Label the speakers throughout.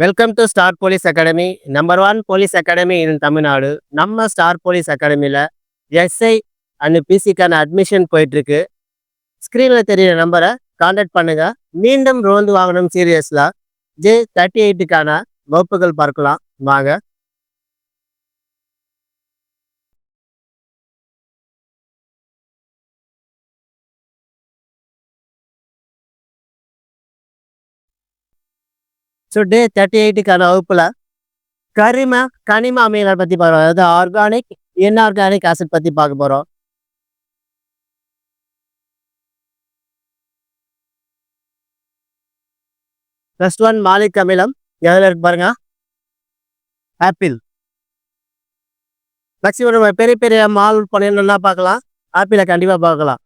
Speaker 1: Welcome to star police academy number one police academy in Tamil Nadu நம்ம star police அகாடமியில் SI and பிசிக்கான admission போயிட்டுருக்கு. ஸ்க்ரீனில் தெரியிற நம்பரை காண்டாக்ட் பண்ணுங்க. மீண்டும் ரோந்து வாங்கணும் சீரியஸில் ஜே தேர்ட்டி எயிட்டுக்கான வகுப்புகள் பார்க்கலாம். வாங்க. ஸோ டே தேர்ட்டி எயிட்டுக்கான வகுப்பில் கரிம கனிம அமைகளை பற்றி பார்க்குறோம் அதாவது ஆர்கானிக் இன்ஆர்கானிக் ஆசிட் பற்றி பார்க்க போகிறோம் ப்ளஸ் ஒன் மாலிக் அமிலம். எதில் இருக்கு பாருங்க? ஆப்பிள் மேக்சிமம் பெரிய பெரிய மால் பண்ணிடணும்னா பார்க்கலாம். ஆப்பிளை கண்டிப்பாக பார்க்கலாம்.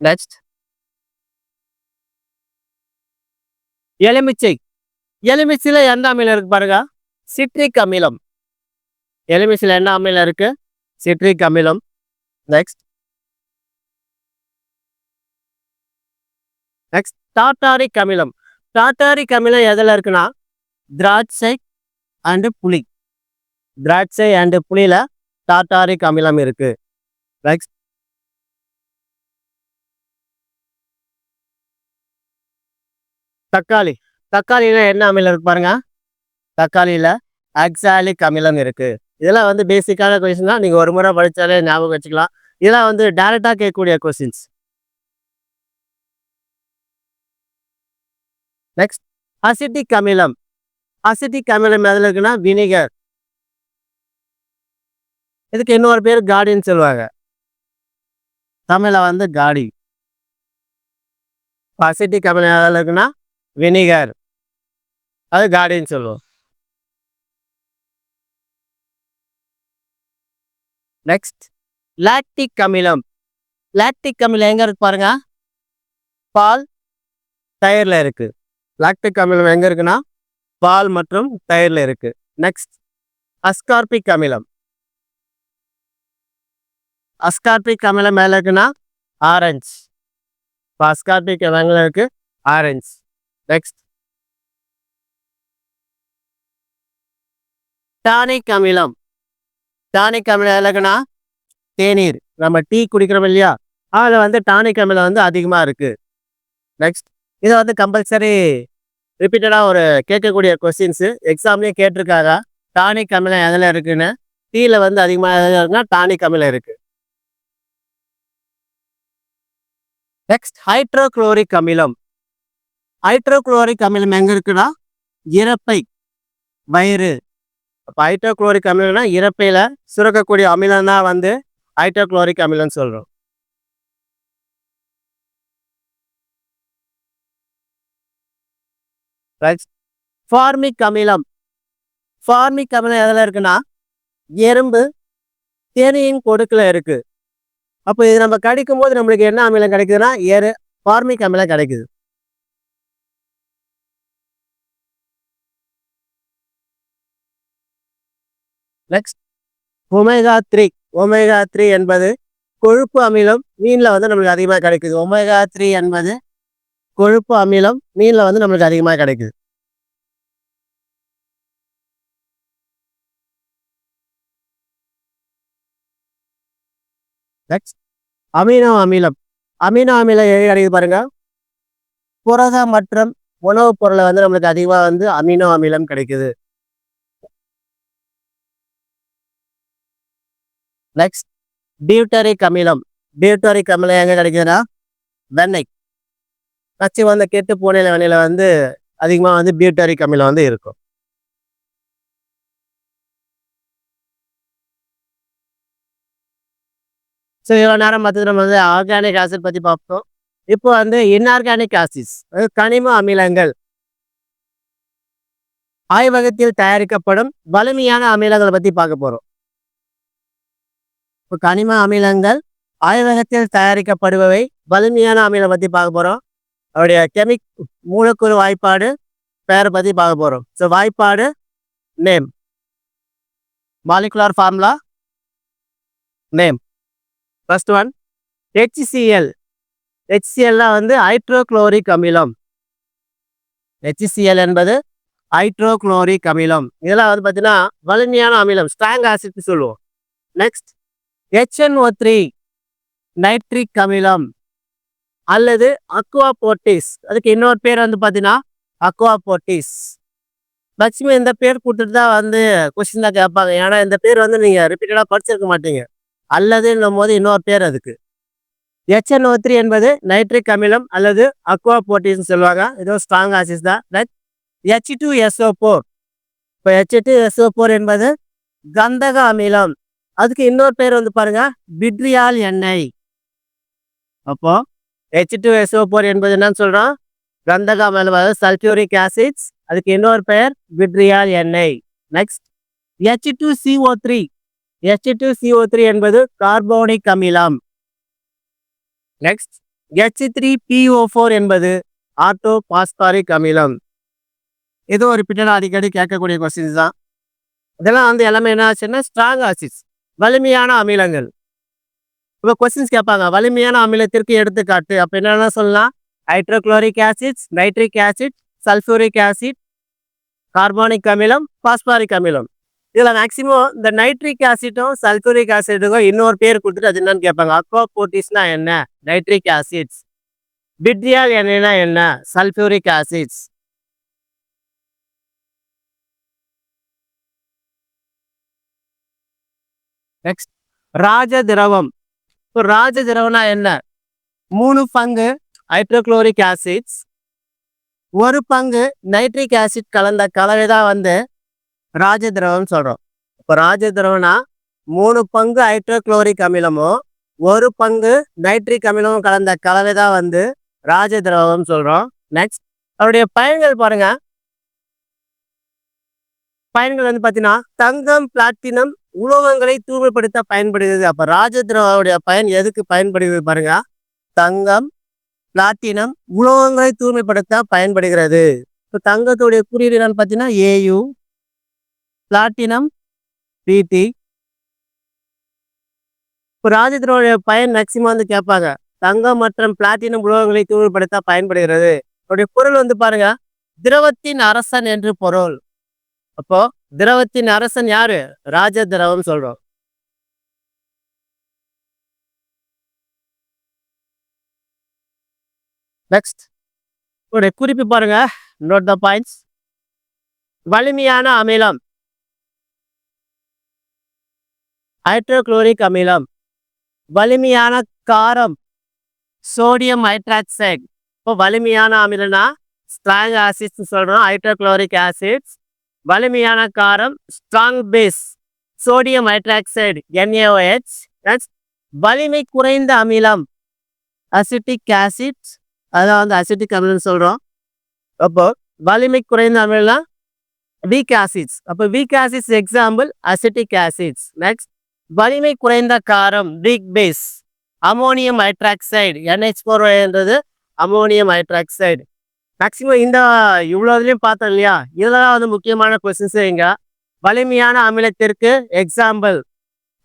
Speaker 1: நெக்ஸ்ட் எலுமிச்சை. எலுமிச்சையில் எந்த அமிலம் இருக்கு பாருங்க? சிட்ரிக் அமிலம். எலுமிச்சையில் என்ன அமிலம் இருக்கு? சிட்ரிக் அமிலம். நெக்ஸ்ட் நெக்ஸ்ட் டாட்டாரிக் அமிலம். டாட்டாரிக் அமிலம் எதில் இருக்குன்னா? திராட்சை அண்டு புளி. திராட்சை அண்டு புளியில் டாட்டாரிக் அமிலம் இருக்குது நெக்ஸ்ட் தக்காளி. தக்காளியில் என்ன அமிலம் இருக்கு பாருங்க. தக்காளியில் அக்சாலிக் அமிலம் இருக்குது இதெல்லாம் வந்து பேசிக்கான கொஷின் தான். நீங்கள் ஒரு முறை படித்தாலே ஞாபகம் வச்சுக்கலாம். இதெல்லாம் வந்து டேரெக்டாக கேட்கக்கூடிய கொஸ்டின்ஸ் நெக்ஸ்ட் அசிட்டிக் அமிலம். அசிட்டிக் அமிலம் எதில் இருக்குன்னா? வினிகர் இதுக்கு இன்னொரு பேர் காடின்னு சொல்லுவாங்க. தமிழில் வந்து காடி அசிட்டிக் அமிலம் எதில் இருக்குன்னா? வினிகர். அது காடின்னு சொல்லுவோம். நெக்ஸ்ட் லாக்டிக் அமிலம் லாக்டிக் அமிலம் எங்கே இருக்கு பாருங்க. பால் தயிரில் இருக்கு. லாக்டிக் அமிலம் எங்கே இருக்குன்னா? பால் மற்றும் தயிரில் இருக்கு. நெக்ஸ்ட் அஸ்கார்பிக் அமிலம் அஸ்கார்பிக் அமிலம் மேலே இருக்குன்னா ஆரஞ்சு இப்போ அஸ்கார்பிக் அமிலம் இருக்குது ஆரஞ்சு நெக்ஸ்ட் டானிக் அமிலம் டானிக் அமிலம் எதுலக்குன்னா தேநீர். நம்ம டீ குடிக்கிறோம் இல்லையா? அதில் வந்து டானிக் அமிலம் வந்து அதிகமாக இருக்குது நெக்ஸ்ட் இதை வந்து கம்பல்சரி ரிப்பீட்டடாக ஒரு கேட்கக்கூடிய கொஸ்டின்ஸு எக்ஸாம்லேயே கேட்டிருக்காங்க டானிக் அமிலம் எதில் இருக்குன்னு? டீயில் வந்து அதிகமாக எதில் இருக்குன்னா டானிக் அமிலம் இருக்குது நெக்ஸ்ட் ஹைட்ரோக்ளோரிக் அமிலம். ஹைட்ரோக்ளோரிக் அமிலம் எங்கே இருக்குன்னா இறப்பை வயிறு. அப்போ ஹைட்ரோக்ளோரிக் அமிலம்னா இறப்பையில் சுரக்கக்கூடிய அமிலம் தான் வந்து ஹைட்ரோக்ளோரிக் அமிலம்னு சொல்கிறோம் ஃபார்மிக் அமிலம் ஃபார்மிக் அமிலம் எதில் இருக்குன்னா எறும்பு தேனியின் கொடுக்கில் இருக்குது அப்போ இது நம்ம கடிக்கும் போது நம்மளுக்கு என்ன அமிலம் கிடைக்குதுன்னா எரு ஃபார்மிக் அமிலம் கிடைக்குது. Next omega three omega three என்பது கொழுப்பு அமிலம் மீனில் வந்து நம்மளுக்கு அதிகமாக கிடைக்குது. ஒமேகா த்ரீ என்பது கொழுப்பு அமிலம் மீனில் வந்து நம்மளுக்கு அதிகமாக கிடைக்குது. நெக்ஸ்ட் அமினோ அமிலம். அமினோ அமிலம் எது கிடைக்குது பாருங்க. புரத மற்றும் உணவுப் பொருளை வந்து நம்மளுக்கு அதிகமாக வந்து அமினோ அமிலம் கிடைக்குது. நெக்ஸ்ட் டியூட்டரிக் அமிலம் டியூட்டரிக் அமிலம் எங்கே கிடைக்குதுன்னா வெண்ணெய். கச்சி வந்த கெட்டு பூனையில வெண்ணையில வந்து அதிகமாக வந்து பியூட்டரிக் அமிலம் வந்து இருக்கும். ஸோ இவ்வளோ நேரம் பார்த்து நம்ம வந்து ஆர்கானிக் ஆசிட் பற்றி பார்ப்போம். இப்போ வந்து இன்ஆர்கானிக் ஆசிட்ஸ் கனிம அமிலங்கள். ஆய்வகத்தில் தயாரிக்கப்படும் வலிமையான அமிலங்களை பற்றி பார்க்க போகிறோம் இப்போ கனிம அமிலங்கள் ஆய்வகத்தில் தயாரிக்கப்படுபவை. வலிமையான அமிலம் பற்றி பார்க்க போகிறோம் அவருடைய கெமிக் மூலக்கூறு வாய்ப்பாடு பெயரை பற்றி பார்க்க போகிறோம் ஸோ வாய்ப்பாடு name molecular formula name first one HCl ஹெச்சிஎல்லாம் வந்து ஹைட்ரோக்ளோரிக் அமிலம். ஹெச்சிசிஎல் என்பது ஹைட்ரோகுளோரிக் அமிலம். இதெல்லாம் வந்து பார்த்தீங்கன்னா வலிமையான அமிலம் ஸ்ட்ராங் ஆசிட்னு சொல்லுவோம். நெக்ஸ்ட் ஹெச்என்ஓ த்ரீ நைட்ரிக் அமிலம் அல்லது அக்வா போட்டிஸ் அதுக்கு இன்னொரு பேர் வந்து பார்த்தீங்கன்னா அக்வா போட்டிஸ் மேக்ஸிமம் இந்த பேர் கொடுத்துட்டு தான் வந்து கொஸ்டின் தான் கேட்பாங்க ஏன்னா இந்த பேர் வந்து நீங்கள் ரிப்பீட்டடாக படிச்சிருக்க மாட்டீங்க. அல்லதுன்னும் போது இன்னொரு பேர் அதுக்கு. ஹெச்என்ஓ த்ரீ என்பது நைட்ரிக் அமிலம் அல்லது அக்வா போட்டிஸ்னு சொல்லுவாங்க. இதுவும் ஸ்ட்ராங் ஆசிஸ் தான். ஹெச் டூ எஸ்ஓ ஃபோர் இப்போ ஹெச் டூ எஸ்ஓ ஃபோர் என்பது கந்தக அமிலம். அதுக்கு இன்னொரு பேர் வந்து பாருங்க பிட்ரியால் எண்ணெய். அப்போ ஹெச் டூ எஸ்ஓ ஃபோர் என்பது என்னன்னு சொல்றோம். கந்தகம் அதாவது சல்ஃபியூரிக் ஆசிட்ஸ் அதுக்கு இன்னொரு பெயர் பிட்ரியால் எண்ணெய். Next H two CO three H two CO three என்பது கார்போனிக் அமிலம். Next H three PO four என்பது ஆட்டோ பாஸ்பாரிக் அமிலம். இது ஒரு பின்னாடி அடிக்கடி கேட்கக்கூடிய கொஸ்டின்ஸ் தான். இதெல்லாம் வந்து எல்லாமே என்ன ஆச்சுன்னா ஸ்ட்ராங் ஆசிட்ஸ் வலிமையான அமிலங்கள். இப்போ கொஸ்டின்ஸ் கேட்பாங்க. வலிமையான அமிலத்திற்கு எடுத்துக்காட்டு. அப்போ என்னென்ன சொல்லலாம். Hydrochloric acids nitric acid sulphuric acid carbonic அமிலம் பாஸ்பாரிக் அமிலம். இதில் மேக்ஸிமம் இந்த நைட்ரிக் ஆசிட்டும் சல்ஃபூரிக் ஆசிட்டுக்கும் இன்னொரு பேர் கொடுத்துட்டு அது என்னன்னு கேட்பாங்க. அக்வா போட்டிஸ்னா என்ன? நைட்ரிக் ஆசிட்ஸ் பிட்ரியால் என்னன்னா என்ன? சல்ஃபூரிக் ஆசிட்ஸ் நெக்ஸ்ட் ராஜ திரவம் இப்போ ராஜ திரவம்னா என்ன? மூணு பங்கு ஹைட்ரோக்ளோரிக் ஆசிட்ஸ் ஒரு பங்கு நைட்ரிக் ஆசிட் கலந்த கலவை தான் வந்து ராஜ திரவம் சொல்கிறோம் இப்போ ராஜ திரவம்னா மூணு பங்கு ஹைட்ரோக்ளோரிக் அமிலமும் ஒரு பங்கு நைட்ரிக் அமிலமும் கலந்த கலவை தான் வந்து ராஜ திரவம் சொல்கிறோம் நெக்ஸ்ட் அவருடைய பயன்கள் பாருங்க. பயன்கள் வந்து பார்த்தீங்கன்னா தங்கம் பிளாட்டினம் உலோகங்களை தூய்மைப்படுத்த பயன்படுகிறது. அப்ப ராஜ பயன் எதுக்கு பயன்படுகிறது பாருங்க. தங்கம் பிளாட்டினம் உலோகங்களை தூய்மைப்படுத்த பயன்படுகிறது. இப்போ தங்கத்துடைய குறியீடு என்னன்னு பார்த்தீங்கன்னா ஏயு பிளாட்டினம் பிடி இப்போ ராஜத்தினுடைய பயன் மேக்சிமம் வந்து கேட்பாங்க. தங்கம் மற்றும் பிளாட்டினம் உலோகங்களை தூய்மைப்படுத்த பயன்படுகிறது. அவருடைய பொருள் வந்து பாருங்க திரவத்தின் அரசன் என்று பொருள். அப்போ திரவத்தின் அரசன் யாரு? ராஜ திரவம் சொல்றோம். நெக்ஸ்ட் ஒரு குறிப்பு பாருங்க. நோட் த பாயிண்ட்ஸ் வலிமையான அமிலம். ஹைட்ரோக்ளோரிக் அமிலம். வலிமையான காரம். சோடியம் ஹைட்ராக்சைடு இப்போ வலிமையான அமிலம்னா ஸ்ட்ராங் ஆசிட்ஸ் சொல்றோம். ஹைட்ரோக்ளோரிக் ஆசிட்ஸ் வலிமையான காரம் strong base sodium hydroxide NaOH next வலிமை குறைந்த அமிலம் அசிட்டிக் ஆசிட் அதான் வந்து அசிட்டிக் அமிலம்னு சொல்கிறோம் அப்போ வலிமை குறைந்த அமிலம் வீக் ஆசிட்ஸ் அப்போ weak acids example acetic acids next வலிமை குறைந்த காரம் weak base ammonium hydroxide NH four என்றது அமோனியம் ஹைட்ராக்சைடு மேக்சிமம் இந்த இவ்வளோ இதுலையும் பார்த்தோம் இல்லையா? இதெல்லாம் வந்து முக்கியமான கொஸ்டின்ஸ் இங்க. வலிமையான அமிலத்திற்கு எக்ஸாம்பிள்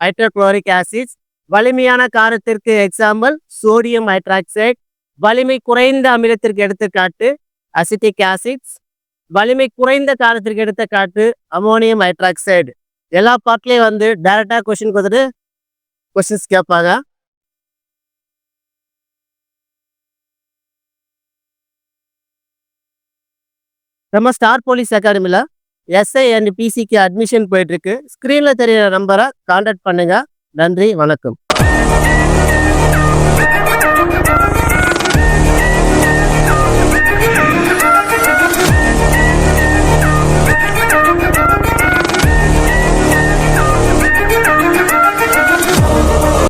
Speaker 1: ஹைட்ரோக்ளோரிக் ஆசிட்ஸ் வலிமையான காரத்திற்கு எக்ஸாம்பிள் சோடியம் ஹைட்ராக்சைடு வலிமை குறைந்த அமிலத்திற்கு எடுத்துக்காட்டு அசிட்டிக் ஆசிட்ஸ் வலிமை குறைந்த காரத்திற்கு எடுத்துக்காட்டு அமோனியம் ஹைட்ராக்சைடு எல்லா பார்ட்லேயும் வந்து டைரெக்டாக கொஸ்டின் கொடுத்துட்டு கொஸ்டின்ஸ் கேட்பாங்க. நம்ம ஸ்டார் போலீஸ் அகாடமியில் எஸ்ஐ அண்ட் பிசிக்கு அட்மிஷன் போயிட்டுருக்கு ஸ்க்ரீனில் தெரியிற நம்பரை கான்டாக்ட் பண்ணுங்க. நன்றி வணக்கம்.